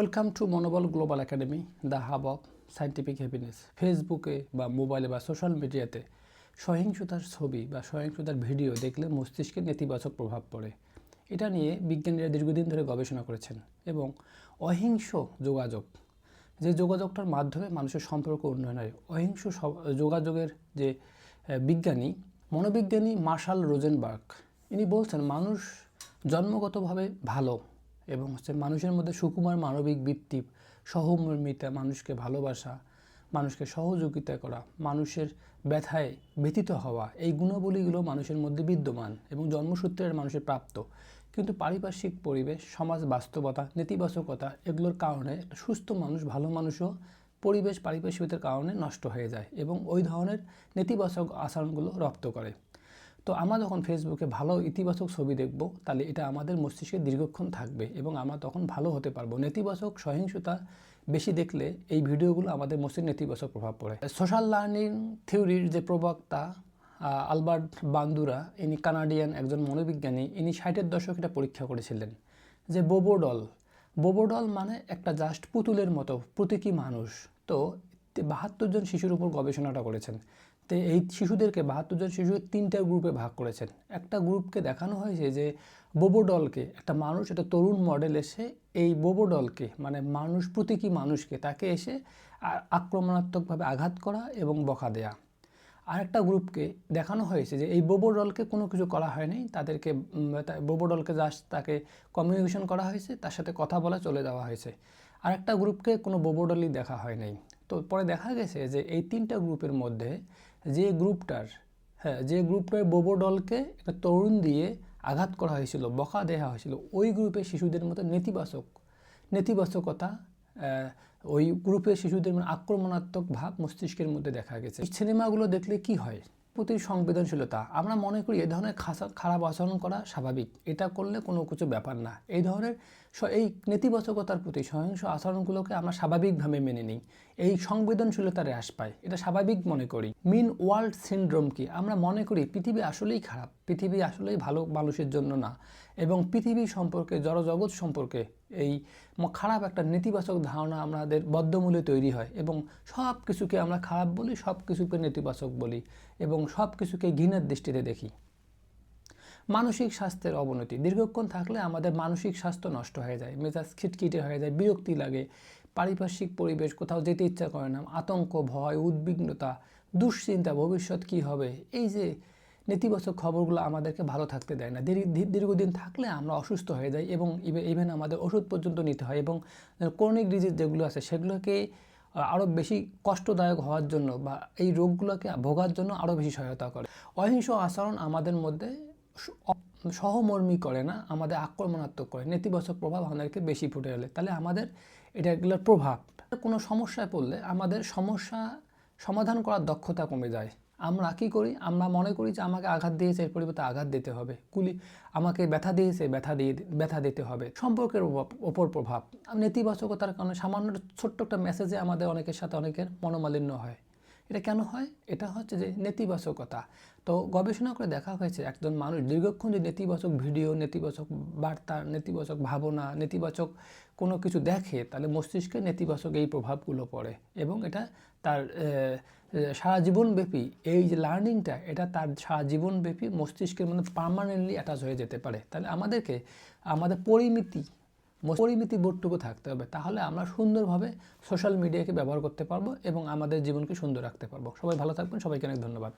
Welcome to Monobal global academy the hub of scientific happiness ফেসবুকে বা মোবাইলে বা সোশ্যাল মিডিয়াতে সহিংসতার ছবি বা সহিংসতার ভিডিও দেখলে মস্তিষ্কে নেতিবাচক প্রভাব পড়ে। এটা নিয়ে বিজ্ঞানীরা দীর্ঘদিন ধরে গবেষণা করেছেন এবং অহিংস যোগাযোগ, যে যোগাযোগটার মাধ্যমে মানুষের সম্পর্ক উন্নয়ন হয়। অহিংস যোগাযোগের যে বিজ্ঞানী, মনোবিজ্ঞানী মার্শাল রোজেনবার্গ, ইনি বলছেন, মানুষ জন্মগতভাবে ভালো এবং হচ্ছে মানুষের মধ্যে সুকুমার মানবিক বৃত্তি, সহমর্মিতা, মানুষকে ভালোবাসা, মানুষকে সহযোগিতা করা, মানুষের ব্যথায় ব্যথিত হওয়া, এই গুণাবলীগুলো মানুষের মধ্যে বিদ্যমান এবং জন্মসূত্রের মানুষের প্রাপ্ত। কিন্তু পারিপার্শ্বিক পরিবেশ, সমাজ বাস্তবতা, নেতিবাচকতা এগুলোর কারণে একটা সুস্থ মানুষ, ভালো মানুষও পরিবেশ, পারিপার্শ্বিকতার কারণে নষ্ট হয়ে যায় এবং ওই ধরনের নেতিবাচক আচরণগুলো রপ্ত করে। তো আমরা যখন ফেসবুকে ভালো ইতিবাচক ছবি দেখব, তাহলে এটা আমাদের মস্তিষ্কে দীর্ঘক্ষণ থাকবে এবং আমরা তখন ভালো হতে পারব। নেতিবাচক সহিংসতা বেশি দেখলে এই ভিডিওগুলো আমাদের মস্তিষ্কে নেতিবাচক প্রভাব পড়ে। সোশ্যাল লার্নিং থিওরির যে প্রবক্তা আলবার্ট বান্দুরা, ইনি কানাডিয়ান একজন মনোবিজ্ঞানী, ইনি ষাটের দশক এটা পরীক্ষা করেছিলেন যে বোবোডল বোবোডল মানে একটা জাস্ট পুতুলের মতো প্রতীকী মানুষ। তো বাহাত্তর জন শিশুর উপর গবেষণাটা করেছেন। তো এই শিশুদেরকে বাহাত্তর জন শিশু তিনটা গ্রুপে ভাগ করেছেন। একটা গ্রুপকে দেখানো হয়েছে যে বোবোডলকে একটা মানুষ, একটা তরুণ মডেল এসে এই বোবোডলকে মানে মানুষ, প্রতীকী মানুষকে, তাকে এসে আক্রমণাত্মকভাবে আঘাত করা এবং বকা দেয়া। আরেকটা গ্রুপকে দেখানো হয়েছে যে এই বোবোডলকে কোনো কিছু করা হয়নি, তাদেরকে বোবোডলকে জাস্ট তাকে কমিউনিকেশন করা হয়েছে, তার সাথে কথা বলা চলে যাওয়া হয়েছে। আরেকটা গ্রুপকে কোনো বোবোডলই দেখা হয়নি। তো পরে দেখা গেছে যে এই তিনটা গ্রুপের মধ্যে যে গ্রুপটার হ্যাঁ যে গ্রুপটার বোবোডলকে একটা তরুণ দিয়ে আঘাত করা হয়েছিল, বকা দেওয়া হয়েছিল, ওই গ্রুপের শিশুদের মতো নেতিবাচক, নেতিবাচকতা ওই গ্রুপের শিশুদের আক্রমণাত্মক ভাব মস্তিষ্কের মধ্যে দেখা গেছে। সিনেমাগুলো দেখলে কি হয়? প্রতি সংবেদনশীলতা। আমরা মনে করি এ ধরনের খাসা- খারাপ আচরণ করা স্বাভাবিক। এটা করলে কোনো কিছু ব্যাপার না। এই ধরনের এই নেতিবাচকতার প্রতি সহিংস আচরণগুলোকে আমরা স্বাভাবিকভাবে মেনে নিই। এই সংবেদনশীলতা হ্রাস পায় এটা স্বাভাবিক মনে করি। মিন ওয়ার্ল্ড সিনড্রোম কি? আমরা মনে করি পৃথিবী আসলেই খারাপ। পৃথিবী আসলেই ভালো মানুষের জন্য না। এবং পৃথিবী সম্পর্কে, জড়জগৎ সম্পর্কে এই খারাপ একটা নেতিবাচক ধারণা আমাদের বদ্ধমূলে তৈরি হয়। এবং সব কিছুকে আমরা খারাপ বলি সব কিছুকে নেতিবাচক বলি। এবং সব কিছুকে ঘৃণার দৃষ্টিতে দেখি। মানসিক স্বাস্থ্যের অবনতি। দীর্ঘক্ষণ থাকলে আমাদের মানসিক স্বাস্থ্য নষ্ট হয়ে যায়, মেজাজ খিটখিটে হয়ে যায়, বিরক্তি লাগে, পারিপার্শ্বিক পরিবেশ কোথাও যেতে ইচ্ছা করে না, আতঙ্ক, ভয়, উদ্বিগ্নতা, দুশ্চিন্তা, ভবিষ্যৎ কি হবে? এই যে নেতিবাচক খবরগুলো আমাদেরকে ভালো থাকতে দেয় না। দীর্ঘ- দীর্ঘ- দীর্ঘদিন থাকলে আমরা অসুস্থ হয়ে যাই এবং ইভেন আমাদের ওষুধ পর্যন্ত নিতে হয় এবং ক্রনিক ডিজিজ যেগুলো আছে সেগুলোকে আরও বেশি কষ্টদায়ক হওয়ার জন্য বা এই রোগগুলোকে ভোগার জন্য আরও বেশি সহায়তা করে। অহিংস আচরণ আমাদের মধ্যে সহমর্মী করে না, আমাদের আক্রমণাত্মক করে। নেতিবাচক প্রভাব আমাদেরকে বেশি ফুটে এলে তাহলে আমাদের এটা এগুলোর প্রভাব। কোনো সমস্যায় পড়লে আমাদের সমস্যা সমাধান করার দক্ষতা কমে যায়। আমরা কি করি? আমরা মনে করি যে আমাকে আঘাত দিয়েছে, এর পরিবর্তে আঘাত দিতে হবে। কুলি, আমাকে ব্যথা দিয়েছে, ব্যথা দিয়ে, ব্যথা দিতে হবে। সম্পর্কের ওপর প্রভাব। নেতিবাচকতার কারণে সামান্য ছোট্ট একটা মেসেজে আমাদের অনেকের সাথে অনেকের মনোমালিন্য হয়। এটা কেন হয়? এটা হচ্ছে যে নেতিবাচকতা। তো গবেষণা করে দেখা হয়েছে একজন মানুষ দীর্ঘক্ষণ যে নেতিবাচক ভিডিও, নেতিবাচক বার্তা, নেতিবাচক ভাবনা, নেতিবাচক কোনো কিছু দেখে, তাহলে মস্তিষ্কে নেতিবাচক এই প্রভাবগুলো পড়ে এবং এটা তার সারা জীবনব্যাপী এই যে লার্নিংটা এটা তার সারা জীবনব্যাপী মস্তিষ্কের মধ্যে পার্মানেন্টলি অ্যাটাচ হয়ে যেতে পারে। তাহলে আমাদেরকে, আমাদের পরিমিতি পরিমিতি বোধটুকু থাকতে হবে। তাহলে আমরা সুন্দরভাবে সোশ্যাল মিডিয়াকে ব্যবহার করতে পারব এবং আমাদের জীবনকে সুন্দর রাখতে পারব। সবাই ভালো থাকবেন। সবাইকে অনেক ধন্যবাদ।